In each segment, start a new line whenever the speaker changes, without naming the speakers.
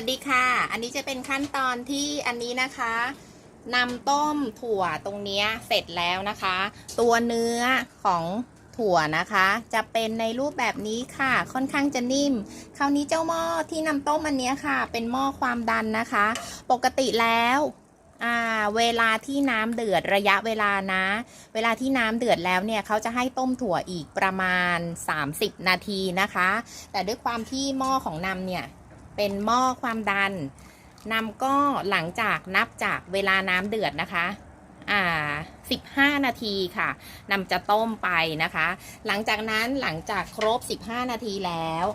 วัสดีค่ะ อันนี้จะเป็นขั้นตอนที่อันนี้นะคะนำต้มถั่วตรงนี้เสร็จแล้วนะคะ ตัวเนื้อของถั่วนะคะ จะเป็นในรูปแบบนี้ค่ะ ค่อนข้างจะนิ่ม คราวนี้เจ้าหม้อที่นำต้มอันเนี้ยค่ะ เป็นหม้อความดันนะคะ ปกติแล้วเวลาที่น้ำเดือดระยะเวลานะ เวลาที่น้ำเดือดแล้วเนี่ยเขาจะให้ต้มถั่วอีกประมาณ 30 นาทีนะคะ แต่ด้วยความที่หม้อของนำเนี่ย เป็นหม้อความดันนำก็หลังจากนับจากเวลาน้ำเดือดนะคะอ่า15 นาทีค่ะนำจะต้มไปนะคะ หลังจากนั้นหลังจากครบ 15 นาทีแล้ว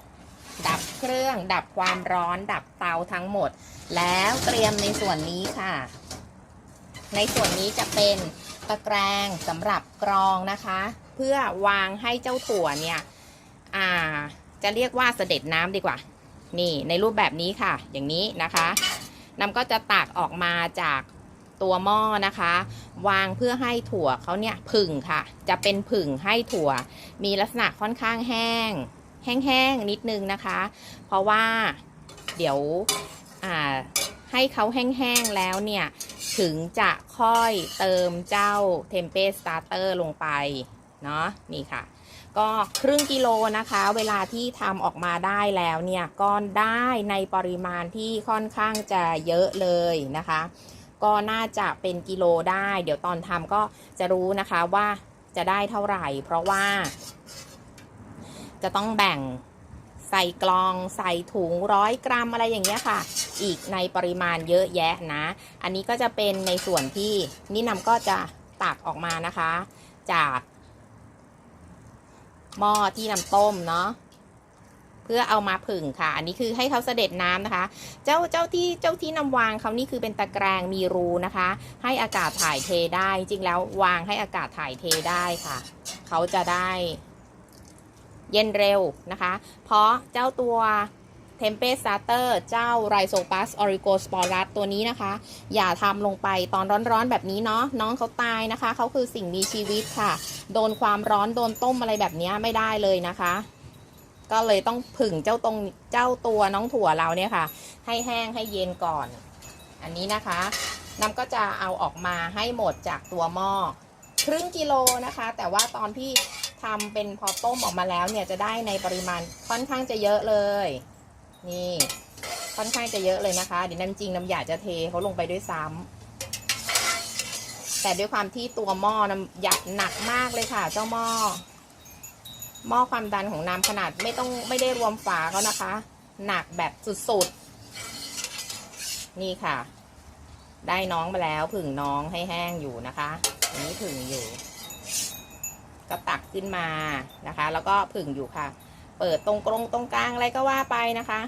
ดับเครื่องดับความร้อนดับเตาทั้งหมด แล้วเตรียมในส่วนนี้ค่ะ ในส่วนนี้จะเป็นตะแกรงสำหรับกรองนะคะ เพื่อวางให้เจ้าถั่วเนี่ย อ่า จะเรียกว่าเสด็จน้ำดีกว่า นี่ในรูปแบบนี้ค่ะ อย่างนี้นะคะน้ำก็จะตักออกมาจากตัวหม้อนะคะ วางเพื่อให้ถั่วเขาเนี่ยผึ่งค่ะ จะเป็นผึ่งให้ถั่ว มีลักษณะค่อนข้างแห้ง แห้งๆนิดนึงนะคะ เพราะว่าเดี๋ยวให้เขาแห้งๆแล้วเนี่ยถึงจะค่อยเติมเจ้าเทมเปสตาร์เตอร์ลงไป เนาะนี่ค่ะ ก็ครึ่งกิโลนะคะ เวลาที่ทำออกมาได้แล้วเนี่ยก็ได้ในปริมาณที่ค่อนข้างจะเยอะเลยนะคะ ก็น่าจะเป็นกิโลได้ เดี๋ยวตอนทำก็จะรู้นะคะว่าจะได้เท่าไหร่ เพราะว่า จะต้องแบ่งใส่กลองใส่ถุงร้อยกรัมอะไรอย่างเงี้ยค่ะ อีกในปริมาณเยอะแยะนะ อันนี้ก็จะเป็นในส่วนที่นี่นำก็จะตักออกมานะคะ จาก หม้อที่น้ำต้มเนาะเพื่อเอามาผึ่งค่ะ อันนี้คือให้เขาเสด็จน้ำนะคะ เจ้าเจ้าที่เจ้าที่นำวางเขานี่คือเป็นตะแกรงมีรูนะคะ ให้อากาศถ่ายเทได้ จริงแล้ววางให้อากาศถ่ายเทได้ค่ะ เขาจะได้ เย็นเร็วนะคะ เพราะเจ้าตัว t e m p e s t a r t e r เจ้า Rhizopus origosporus ตัวนี้นะคะ อย่าทำลงไปตอนร้อนๆแบบนี้เนาะน้องเขาตายนะคะ เขาคือสิ่งมีชีวิตค่ะ โดนความร้อนโดนต้มอะไรแบบนี้ไม่ได้เลยนะคะ ก็เลยต้องผึ่งเจ้าตรงเจ้าตัวน้องถั่วเราเนี่ยค่ะ ให้แห้งให้เย็นก่อน อันนี้นะคะน้ำก็จะเอาออกมาให้หมดจากตัวหม้อครึ่งกิโลนะคะ แต่ว่าตอนที่ทำเป็นพอต้มออกมาแล้วเนี่ยจะได้ในปริมาณค่อนข้างจะเยอะเลย นี่ ค่อนข้างจะเยอะเลยนะคะเดี๋ยวน้ำจริงน้ำอยาจะเทเขาลงไปด้วยซ้ำแต่ด้วยความที่ตัวหม้อน้ำหยักหนักมากเลยค่ะ เจ้าหม้อหม้อความดันของน้ำขนาดไม่ต้องไม่ได้รวมฝาเขานะคะ หนักแบบสุดๆ นี่ค่ะ ได้น้องมาแล้วผึ่งน้องให้แห้งอยู่นะคะอันนี้ผึ่งอยู่ ก็ตักขึ้นมานะคะ แล้วก็ผึ่งอยู่ค่ะ เปิดตรงกรงตรงกลางอะไรก็ว่าไปนะคะ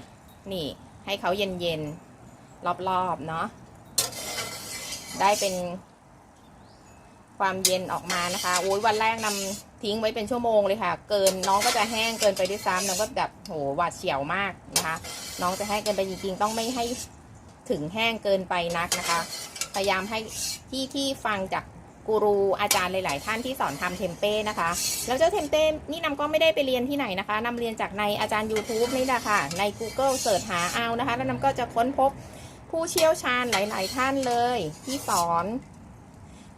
นี่ให้เขาเย็นเย็นๆรอบๆเนาะได้เป็น ความเย็นออกมานะคะโอ้ยวันแรกนำทิ้งไว้เป็นชั่วโมงเลยค่ะ เกินน้องก็จะแห้งเกินไปด้วยซ้ำน้องก็แบบโหหวาดเสียวมากนะคะ น้องจะแห้งเกินไปจริงๆต้องไม่ให้ถึงแห้งเกินไปนักนะคะ พยายามให้ที่ที่ฟังจาก กูรูอาจารย์หลาย ๆ ท่านที่สอนทำเทมเป้นะคะ แล้วเจ้าเทมเป้นี่นำก็ไม่ได้ไปเรียนที่ไหนนะคะนำเรียนจากในอาจารย์ YouTube นี่แหละค่ะ ใน Google เสิร์ชหาเอานะคะ แล้วนำก็จะค้นพบผู้เชี่ยวชาญหลาย ๆ ท่านเลย ที่สอน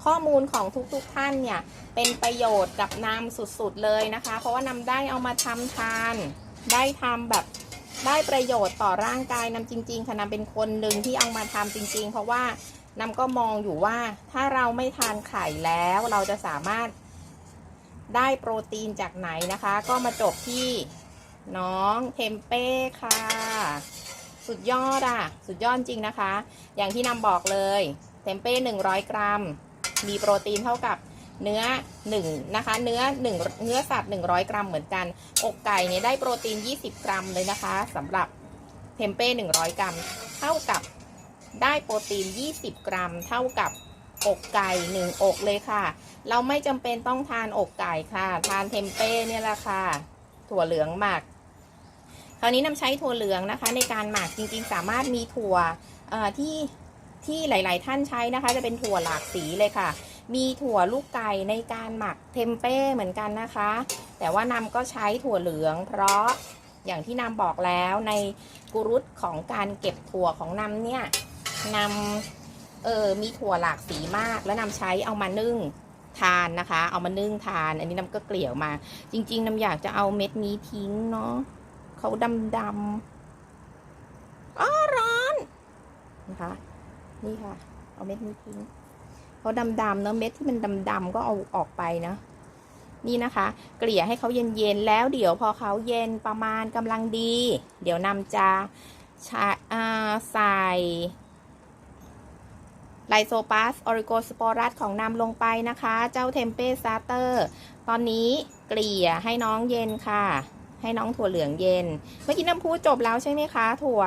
ข้อมูลของทุก ๆ ท่านเนี่ย เป็นประโยชน์กับนำสุด ๆ เลยนะคะ เพราะว่านำได้เอามาทำทาน ได้ทำแบบได้ประโยชน์ต่อร่างกายนำจริง ๆค่ะนำเป็นคนหนึ่งที่เอามาทำจริง ๆ เพราะว่า น้ำก็มองอยู่ว่าถ้าเราไม่ทานไข่แล้วเราจะสามารถได้โปรตีนจากไหนนะคะ ก็มาจบที่น้องเทมเป้ค่ะ สุดยอดอะ สุดยอดจริงนะคะ อย่างที่นำบอกเลย เทมเป้100 กรัม มีโปรตีนเท่ากับเนื้อ1นะคะ เนื้อ1เนื้อสัตว์ 100 กรัมเหมือนกัน อกไก่เนี่ยได้โปรตีน 20 กรัมเลยนะคะสำหรับเทมเป้100 กรัม เท่ากับ ได้โปรตีน 20 กรัม เท่ากับอกไก่1อกเลยค่ะ เราไม่จำเป็นต้องทานอกไก่ค่ะ ทานเทมเป้เนี่ยแหละค่ะ ถั่วเหลืองหมัก คราวนี้นำใช้ถั่วเหลืองนะคะ ในการหมักจริงๆ สามารถมีถั่วเอ่ที่ที่หลาย ๆ ท่านใช้นะคะ จะเป็นถั่วหลากสีเลยค่ะ มีถั่วลูกไก่ในการหมักเทมเป้เหมือนกันนะคะ แต่ว่านำก็ใช้ถั่วเหลือง เพราะอย่างที่นำบอกแล้วในกุรุตของการเก็บถั่วของนำเนี่ย นำเออมีถั่วหลากสีมาก แล้วนำใช้เอามานึ่งทานนะคะ เอามานึ่งทาน อันนี้น้ำก็เกลี่ยวมา จริง ๆน้ำอยากจะเอาเม็ดนี้ทิ้งเนาะเขาดำดำอ้อร้อนนะคะ นี่ค่ะ เอาเม็ดนี้ทิ้งเขาดำๆเนาะเม็ดที่มันดำๆก็เอาออกไปนะนี่นะคะ เกลี่ยให้เขาเย็นๆแล้วเดี๋ยวพอเขาเย็นประมาณกำลังดี เดี๋ยวนำจะชาอ่าใส่ ไลโซปัสออริโกสปอรัสของนำลงไปนะคะ เจ้าเทมเป้ซาเตอร์ ตอนนี้เกลี่ยให้น้องเย็นค่ะ ให้น้องถั่วเหลืองเย็น เมื่อกี้น้ำพูดจบแล้วใช่ไหมคะ ถั่ว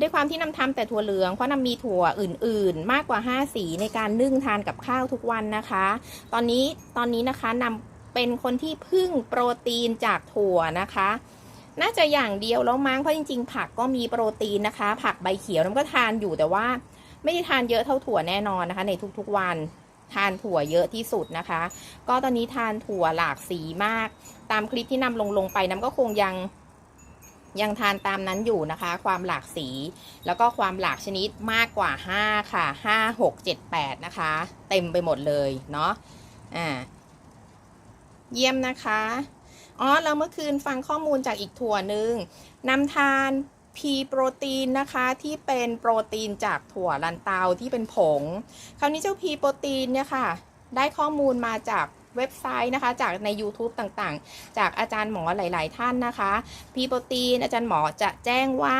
ด้วยความที่น้ำทำแต่ถั่วเหลือง เพราะน้ำมีถั่วอื่น ๆ มากกว่า 5 สีในการนึ่งทานกับข้าวทุกวันนะคะ ตอนนี้ตอนนี้นะคะนำเป็นคนที่พึ่งโปรตีนจากถั่วนะคะ น่าจะอย่างเดียวแล้วมั้งเพราะจริง ๆ ผักก็มีโปรตีนนะคะ ผักใบเขียวน้ำก็ทานอยู่แต่ว่า ไม่ได้ทานเยอะเท่าถั่วแน่นอนนะคะ ในทุกๆวันทานถั่วเยอะที่สุดนะคะ ก็ตอนนี้ทานถั่วหลากสีมาก ตามคลิปที่นำลงลงไปน้ำก็คงยังยังทานตามนั้นอยู่นะคะ ความหลากสี แล้วก็ความหลากชนิดมากกว่า 5 ค่ะ 5 6 7 8 นะคะ เต็มไปหมดเลยเนาะอ่าเยี่ยมนะคะ อ๋อ แล้วเมื่อคืนฟังข้อมูลจากอีกถั่วหนึ่งนำทาน พีโปรตีนนะคะที่เป็นโปรตีนจากถั่วลันเตาที่เป็นผง คราวนี้เจ้าพีโปรตีนเนี่ยค่ะ ได้ข้อมูลมาจากเว็บไซต์นะคะ จากใน YouTube ต่างๆ จากอาจารย์หมอหลาย ๆ ท่านนะคะ พีโปรตีนอาจารย์หมอจะแจ้งว่า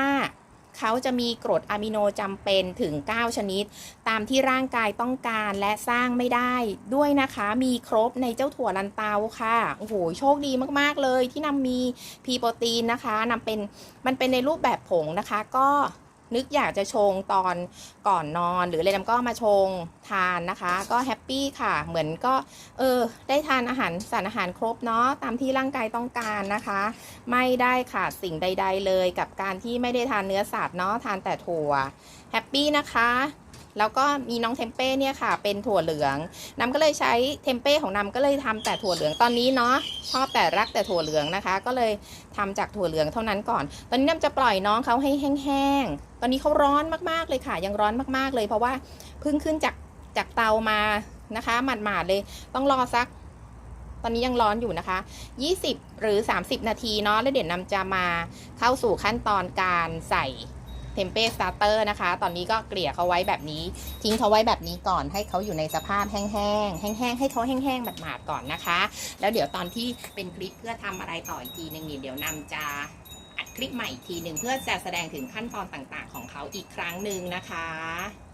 เขาจะมีกรดอะมิโนจำเป็นถึง 9 ชนิด ตามที่ร่างกายต้องการและสร้างไม่ได้ด้วยนะคะ มีครบในเจ้าถั่วลันเตาค่ะโอ้โหโชคดีมากๆเลยที่นำมีพีโปรตีนนะคะนำเป็นมันเป็นในรูปแบบผงนะคะก็ นึกอยากจะชงตอนก่อนนอน หรืออะไรนำก็มาชงทานนะคะ ก็แฮปปี้ค่ะ เหมือนก็เออได้ทานอาหารสารอาหารครบเนาะตามที่ร่างกายต้องการนะคะ ไม่ได้ขาดสิ่งใด ๆ เลยกับการที่ไม่ได้ทานเนื้อสัตว์เนาะทานแต่ถั่วแฮปปี้นะคะ แล้วก็มีน้องเทมเป้เนี่ยค่ะ เป็นถั่วเหลืองน้ำก็เลยใช้เทมเป้ของน้ำก็เลยทำแต่ถั่วเหลืองตอนนี้เนาะชอบแต่รักแต่ถั่วเหลืองนะคะ ก็เลยทำจากถั่วเหลืองเท่านั้นก่อน ตอนนี้น้ำจะปล่อยน้องเขาให้แห้งๆตอนนี้เขาร้อนมากๆเลยค่ะ ยังร้อนมากๆเลย เพราะว่าเพิ่งขึ้นจากจากเตามานะคะหมาดๆเลย ต้องรอสัก ตอนนี้ยังร้อนอยู่นะคะ 20 หรือ 30 นาทีเนาะแล้วเดี๋ยวนำจะมาเข้าสู่ขั้นตอนการใส่ เทมเป้สตาร์เตอร์นะคะ ตอนนี้ก็เกลี่ยเขาไว้แบบนี้ ทิ้งเขาไว้แบบนี้ก่อนให้เขาอยู่ในสภาพแห้งๆ แห้งๆ ให้เขาแห้งๆหมาดๆก่อนนะคะ แล้วเดี๋ยวตอนที่เป็นคลิปเพื่อทำอะไรต่ออีกทีหนึ่งเดี๋ยวนำจะอัดคลิปใหม่อีกทีหนึ่งเพื่อจะแสดงถึงขั้นตอนต่างๆ ของเขาอีกครั้งหนึ่งนะคะ